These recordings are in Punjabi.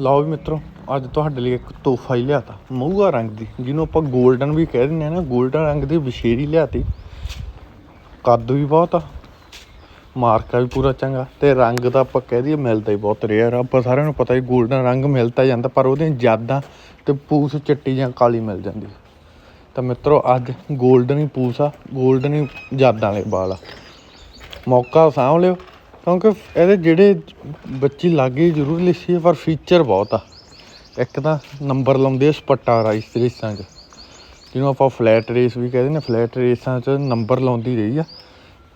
ਲਓ ਵੀ ਮਿੱਤਰੋ, ਅੱਜ ਤੁਹਾਡੇ ਲਈ ਇੱਕ ਤੋਹਫਾ ਹੀ ਲਿਆਤਾ ਮਹੂਗਾ ਰੰਗ ਦੀ, ਜਿਹਨੂੰ ਆਪਾਂ ਗੋਲਡਨ ਵੀ ਕਹਿ ਦਿੰਦੇ ਆ ਨਾ ਗੋਲਡਨ ਰੰਗ ਦੀ ਵਿਸ਼ੇਰੀ ਲਿਆਤੀ। ਕੱਦ ਵੀ ਬਹੁਤ ਆ, ਮਾਰਕਾ ਵੀ ਪੂਰਾ ਚੰਗਾ, ਤੇ ਰੰਗ ਦਾ ਆਪਾਂ ਕਹਿ ਦਈਏ ਮਿਲਦਾ ਹੀ ਬਹੁਤ ਰੇਅਰ ਆ। ਆਪਾਂ ਸਾਰਿਆਂ ਨੂੰ ਪਤਾ ਹੀ ਗੋਲਡਨ ਰੰਗ ਮਿਲਦਾ ਜਾਂਦਾ, ਪਰ ਉਹਦੀਆਂ ਜ਼ਿਆਦਾ ਤੇ ਪੂਸ ਚਿੱਟੀ ਜਾਂ ਕਾਲੀ ਮਿਲ ਜਾਂਦੀ ਤਾਂ ਮਿੱਤਰੋ, ਅੱਜ ਗੋਲਡਨ ਹੀ ਪੂਸ ਆ ਗੋਲਡਨ ਹੀ ਜਾਦਾਂ ਵਾਲੇ ਬਾਲ ਆ। ਮੌਕਾ ਸਾਂਭ ਲਿਓ। ਕਿਉਂਕਿ ਇਹਦੇ ਜਿਹੜੇ ਬੱਚੀ ਲਾਗੇ ਜ਼ਰੂਰ ਲਿਖੀ ਹੈ ਪਰ ਫੀਚਰ ਬਹੁਤ ਆ। ਇੱਕ ਤਾਂ ਨੰਬਰ ਲਾਉਂਦੇ ਆ ਸਪੱਟਾ ਰਾਈਸ ਰੇਸਾਂ 'ਚ, ਜਿਹਨੂੰ ਆਪਾਂ ਫਲੈਟ ਰੇਸ ਵੀ ਕਹਿੰਦੇ ਨੇ ਫਲੈਟ ਰੇਸਾਂ 'ਚ ਨੰਬਰ ਲਾਉਂਦੀ ਰਹੀ ਆ।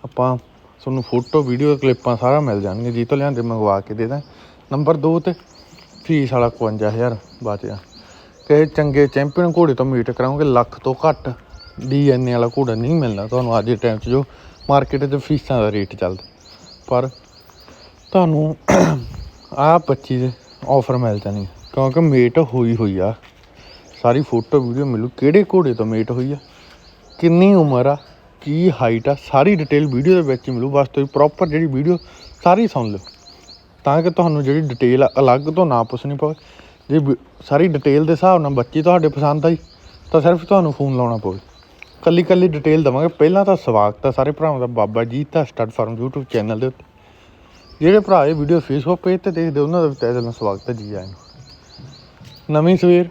ਆਪਾਂ ਤੁਹਾਨੂੰ ਫੋਟੋ ਵੀਡੀਓ ਕਲਿੱਪਾਂ ਸਾਰਾ ਮਿਲ ਜਾਣਗੇ ਜੀ ਤੋਂ ਲਿਆਂਦੇ ਮੰਗਵਾ ਕੇ ਦੇ ਦਾਂ। ਨੰਬਰ 2 ਤੇ ਫੀਸ ਵਾਲਾ 51000 ਬਚਿਆ। ਕਿ ਚੰਗੇ ਚੈਂਪੀਅਨ ਘੋੜੇ ਤੋਂ ਮੀਟ ਕਰਾਉਂਗੇ ਲੱਖ ਤੋਂ ਘੱਟ ਡੀਐਨਏ ਵਾਲਾ ਘੋੜਾ ਨਹੀਂ ਮਿਲਣਾ ਤੁਹਾਨੂੰ ਅੱਜ ਦੇ ਟਾਈਮ 'ਚ ਜੋ ਮਾਰਕੀਟ 'ਚ ਫੀਸਾਂ ਦਾ ਰੇਟ ਚੱਲਦਾ। ਪਰ ਤੁਹਾਨੂੰ ਆਹ 25 ਦੇ ਆਫਰ ਮਿਲ ਜਾਣੀ ਹੈ। ਕਿਉਂਕਿ ਮੇਟ ਹੋਈ ਹੋਈ ਆ। ਸਾਰੀ ਫੋਟੋ ਵੀਡੀਓ ਮਿਲੂ ਕਿਹੜੇ ਘੋੜੇ ਤੋਂ ਮੇਟ ਹੋਈ ਆ? ਕਿੰਨੀ ਉਮਰ ਆ? ਕੀ ਹਾਈਟ ਆ? ਸਾਰੀ ਡਿਟੇਲ ਵੀਡੀਓ ਦੇ ਵਿੱਚ ਮਿਲੂ। ਬਸ ਤੁਸੀਂ ਪ੍ਰੋਪਰ ਜਿਹੜੀ ਵੀਡੀਓ ਸਾਰੀ ਸੁਣ ਲਓ। ਤਾਂ ਕਿ ਤੁਹਾਨੂੰ ਜਿਹੜੀ ਡਿਟੇਲ ਆ, ਅਲੱਗ ਤੋਂ ਨਾ ਪੁੱਛਣੀ ਪਵੇ। ਜੇ ਸਾਰੀ ਡਿਟੇਲ ਦੇ ਹਿਸਾਬ ਨਾਲ ਬੱਚੀ ਤੁਹਾਡੇ ਪਸੰਦ ਆਈ, ਤਾਂ ਸਿਰਫ ਤੁਹਾਨੂੰ ਫੋਨ ਲਾਉਣਾ ਪਵੇ ਕੱਲੀ ਕੱਲੀ ਡਿਟੇਲ ਦਵਾਂਗੇ। ਪਹਿਲਾਂ ਤਾਂ ਸਵਾਗਤ ਹੈ ਸਾਰੇ ਭਰਾਵਾਂ ਦਾ। ਬਾਬਾ ਜੀ ਤਾਂ ਸਟੱਡ ਫਾਰਮ YouTube ਚੈਨਲ ਦੇ ਉੱਤੇ। ਜਿਹੜੇ ਭਰਾ ਇਹ ਵੀਡੀਓ ਫੇਸਬੁੱਕ ਪੇਜ ਤੇ ਦੇਖਦੇ, ਉਹਨਾਂ ਦਾ ਵੀ ਤਹਿ ਨਾਲ ਸਵਾਗਤ ਹੈ ਜੀ ਆਇਆਂ ਨੂੰ। ਨਵੀਂ ਸਵੇਰ,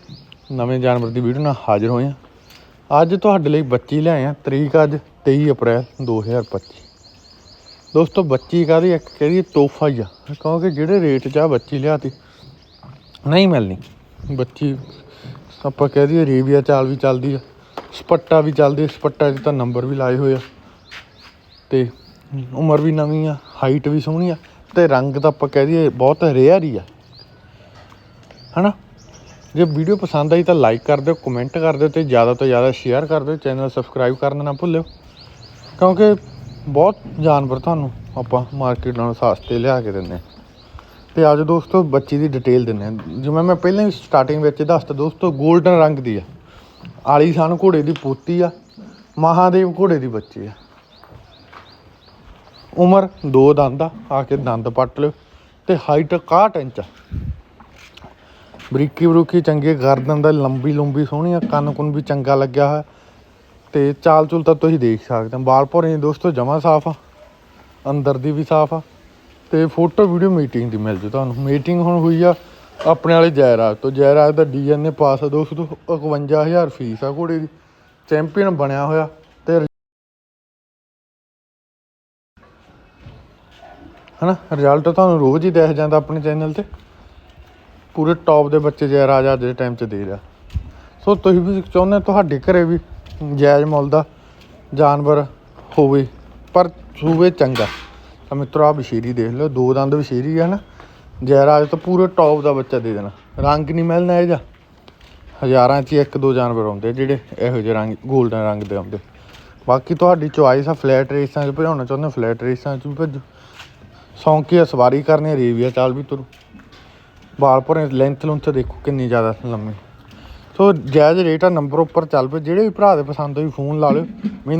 ਨਵੇਂ ਜਾਨਵਰ ਦੀ ਵੀਡੀਓ ਨਾਲ ਹਾਜ਼ਰ ਹੋਏ ਹਾਂ ਅੱਜ ਤੁਹਾਡੇ ਲਈ ਬੱਚੀ ਲਿਆਏ ਆ ਤਰੀਕ ਅੱਜ 23 ਅਪ੍ਰੈਲ 2025 ਦੋਸਤੋ, ਬੱਚੀ ਕਾਹਦੀ ਇੱਕ ਕਿਹੜੀ ਤੋਹਫਾ ਹੀ ਆ। ਕਿਉਂਕਿ ਜਿਹੜੇ ਰੇਟ 'ਚ ਆ ਬੱਚੀ ਲਿਆਤੀ, ਨਹੀਂ ਮਿਲਣੀ। ਬੱਚੀ, ਆਪਾਂ ਕਹਿ ਦਈਏ ਰੇਬੀਆ ਚਾਲ ਵੀ ਚੱਲਦੀ ਆ। ਸਪੱਟਾ ਵੀ ਚੱਲਦੀ ਸਪੱਟਾ 'ਚ ਤਾਂ ਨੰਬਰ ਵੀ ਲਾਏ ਹੋਏ ਆ। ਤੇ ਉਮਰ ਵੀ ਨਵੀਂ ਆ ਹਾਈਟ ਵੀ ਸੋਹਣੀ ਆ। ਤੇ ਰੰਗ ਤਾਂ ਆਪਾਂ ਕਹਿ ਦਈਏ ਬਹੁਤ ਰੇਅਰ ਹੀ ਆ। ਹਨਾ? ਜੇ ਵੀਡੀਓ ਪਸੰਦ ਆਈ ਤਾਂ ਲਾਈਕ ਕਰ ਦਿਓ ਕਮੈਂਟ ਕਰ ਦਿਓ ਤੇ ਜ਼ਿਆਦਾ ਤੋਂ ਜ਼ਿਆਦਾ ਸ਼ੇਅਰ ਕਰ ਦਿਓ ਚੈਨਲ ਸਬਸਕ੍ਰਾਈਬ ਕਰਨਾ ਨਾ ਭੁੱਲਿਓ। ਕਿਉਂਕਿ ਬਹੁਤ ਜਾਨਵਰ ਤੁਹਾਨੂੰ ਆਪਾਂ ਮਾਰਕੀਟ ਨਾਲੋਂ ਸਸਤੇ ਲਿਆ ਕੇ ਦਿੰਦੇ ਹਾਂ ਤੇ ਅੱਜ ਦੋਸਤੋ, ਬੱਚੀ ਦੀ ਡਿਟੇਲ ਦਿੰਦੇ ਹਾਂ ਜਿਵੇਂ ਮੈਂ ਪਹਿਲਾਂ ਹੀ ਸਟਾਰਟਿੰਗ ਵਿੱਚ ਦੱਸਤਾ ਦੋਸਤੋ 골ਡਨ ਰੰਗ ਦੀ ਆ। ਆਲੀਸ਼ਾਨ ਘੋੜੇ ਦੀ ਪੋਤੀ ਆ, ਮਹਾਦੇਵ ਘੋੜੇ ਦੀ ਬੱਚੀ ਆ। ਉਮਰ ਦੋ ਦੰਦ ਆ ਆ ਕੇ ਦੰਦ ਪੱਟ ਲਿਓ ਤੇ ਹਾਈਟ 61 ਇੰਚ ਆ। ਬਰੀਕੀ ਬਰੂਕੀ ਚੰਗੇ ਗਰਦਨ ਦਾ ਲੰਬੀ ਲੰਬੀ ਸੋਹਣੀ ਆ, ਕੰਨ ਕੁੰਨ ਵੀ ਚੰਗਾ ਲੱਗਿਆ ਹੋਇਆ। ਤੇ ਚਾਲ ਚੁਲ ਤਾਂ ਤੁਸੀਂ ਦੇਖ ਸਕਦੇ ਹੋ ਬਾਲ ਭੌਰੇ ਦੋਸਤੋ ਜਮਾ ਸਾਫ਼ ਆ, ਅੰਦਰ ਦੀ ਵੀ ਸਾਫ਼ ਆ। ਤੇ ਫੋਟੋ ਵੀਡੀਓ ਮੀਟਿੰਗ ਦੀ ਮਿਲ ਜੂ ਤੁਹਾਨੂੰ। ਮੀਟਿੰਗ ਹੁਣ ਹੋਈ ਆ ਆਪਣੇ ਵਾਲੇ ਜੈਰਾਜ ਤੋਂ। ਜੈਰਾਜ ਦਾ ਡੀਐਨਏ ਪਾਸ ਆ ਦੋਸਤੋ 51000 ਫੀਸ ਆ ਘੋੜੇ ਦੀ। ਚੈਂਪੀਅਨ ਬਣਿਆ ਹੋਇਆ। ਹਨਾ ਰਿਜ਼ਲਟ ਤੁਹਾਨੂੰ ਰੋਜ਼ ਹੀ ਦਿਖ ਜਾਂਦਾ ਆਪਣੇ ਚੈਨਲ ਤੇ। ਪੂਰੇ ਟੌਪ ਦੇ ਬੱਚੇ ਜੈ ਜੈਰਾਜ ਅੱਜ ਦੇ ਟਾਈਮ 'ਚ ਦੇ ਰਿਹਾ। ਸੋ ਤੁਸੀਂ ਵੀ ਚਾਹੁੰਦੇ ਹੋ ਤੁਹਾਡੇ ਘਰੇ ਵੀ ਜਾਇਜ਼ ਮੁੱਲ ਦਾ ਜਾਨਵਰ ਹੋਵੇ, ਪਰ ਸੂਵੇ ਚੰਗਾ। ਤਾਂ ਮਿੱਤਰੋ ਆ ਬਸ਼ੀਰੀ ਦੇਖ ਲਓ, ਦੋ ਦੰਦ ਬਸ਼ੀਰੀ ਹੈ ਨਾ। ਜੈ ਰਾਜ ਤਾਂ ਪੂਰੇ ਟੌਪ ਦਾ ਬੱਚਾ ਦੇ ਦੇਣਾ। ਰੰਗ ਨਹੀਂ ਮਿਲਣਾ ਇਹ ਜਾ ਹਜ਼ਾਰਾਂ 'ਚ ਹੀ ਇੱਕ ਦੋ ਜਾਨਵਰ ਆਉਂਦੇ ਜਿਹੜੇ ਇਹੋ ਜਿਹੇ ਰੰਗ 골ਡਨ ਰੰਗ ਦੇ ਆਉਂਦੇ। ਬਾਕੀ ਤੁਹਾਡੀ ਚੁਆਇਸ ਆ ਫਲੈਟ ਰੇਸਾਂ 'ਚ ਭਜਾਉਣਾ ਚਾਹੁੰਦੇ ਫਲੈਟ ਰੇਸਾਂ 'ਚ ਵੀ ਭੱਜੋ। ਸੌਂਕੀ ਆ ਸਵਾਰੀ ਕਰਨੀ ਰੇਵੀਆ ਚਾਲ ਵੀ ਤੁਰੂ। ਬਾਲ ਭਰੇ ਲੈਂਥ ਲੁੰਥ ਦੇਖੋ ਕਿੰਨੀ ਜ਼ਿਆਦਾ ਲੰਮੀ। ਸੋ ਜਾਇਜ਼ ਰੇਟ ਆ ਨੰਬਰ ਉੱਪਰ ਚੱਲ ਪਏ। ਜਿਹੜੇ ਵੀ ਭਰਾ ਦੇ ਪਸੰਦ ਹੋਈ ਫੋਨ ਲਾ ਲਿਓ। ਮੈਨੂੰ